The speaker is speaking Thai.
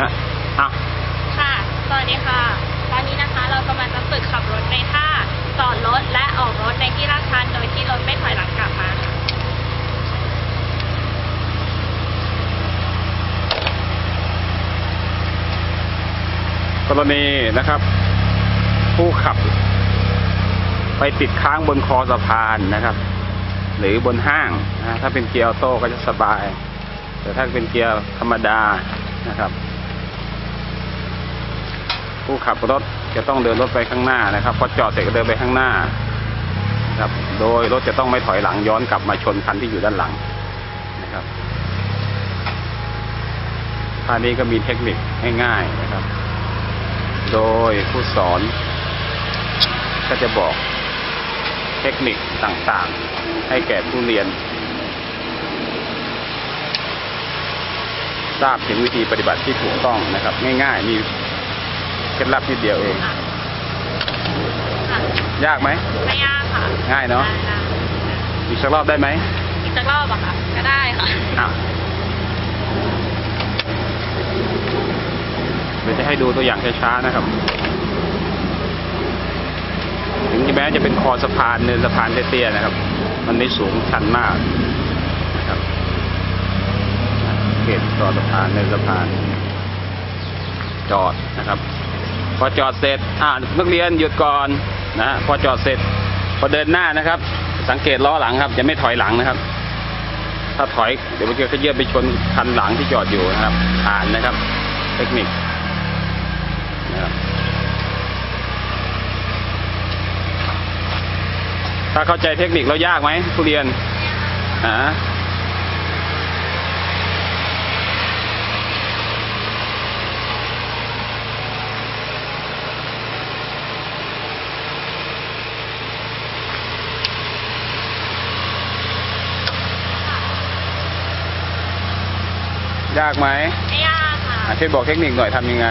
นะอะค่ะ สวัสดีค่ะ ตอนนี้นะคะเรากำลังจะฝึกขับรถในท่าจอดรถและออกรถในที่ลาดชันโดยที่รถไม่ถอยหลังกลับมาค่ะกรณีนะครับ ผู้ขับ ไปติดค้างบนคอสะพานนะครับ หรือบนห้างนะถ้าเป็นเกียร์ออโต้ก็จะสบาย แต่ถ้าเป็นเกียร์ธรรมดานะครับ ผู้ขับรถจะต้องเดินรถไปข้างหน้านะครับพอจอดเสร็จก็เดินไปข้างหน้านะครับ โดยรถจะต้องไม่ถอยหลังย้อนกลับมาชนคันที่อยู่ด้านหลังนะครับท่านี้ก็มีเทคนิคง่ายๆนะครับ โดยผู้สอน ก็จะบอกเทคนิคต่างๆ ให้แก่ผู้เรียน ทราบถึงวิธีปฏิบัติที่ถูกต้องนะครับ ง่ายๆมี ล็ดลับนิดเดียวเองค่ะค่ะยากไหม ไม่ยากค่ะง่ายเนอะ ได้อีกสักรอบได้ไหมๆอีกสักรอบอะค่ะ ก็ได้ค่ะ อะเดี๋ยวจะให้ดูตัวอย่างช้าๆนะครับ ถึงแม้จะเป็นคอสะพานเนินสะพานเตี้ยๆนะครับ มันไม่สูงชันมากนะครับเขตคอสะพานเนินสะพาน จอดนะครับ พอจอดเสร็จอ่านักเรียนหยุดก่อนนะพอจอดเสร็จ พอเดินหน้านะครับ สังเกตล้อหลังครับจะไม่ถอยหลังนะครับ ถ้าถอยเดี๋ยวมันจะขยื่นไปชนคันหลังที่จอดอยู่นะครับ ผ่านนะครับ เทคนิคนะครับถ้าเข้าใจเทคนิคแล้วยากไหมผู้เรียนอ่าอ ยากไหมไม่ยากค่ะอะช่วยบอกเทคนิคหน่อยทำยังไง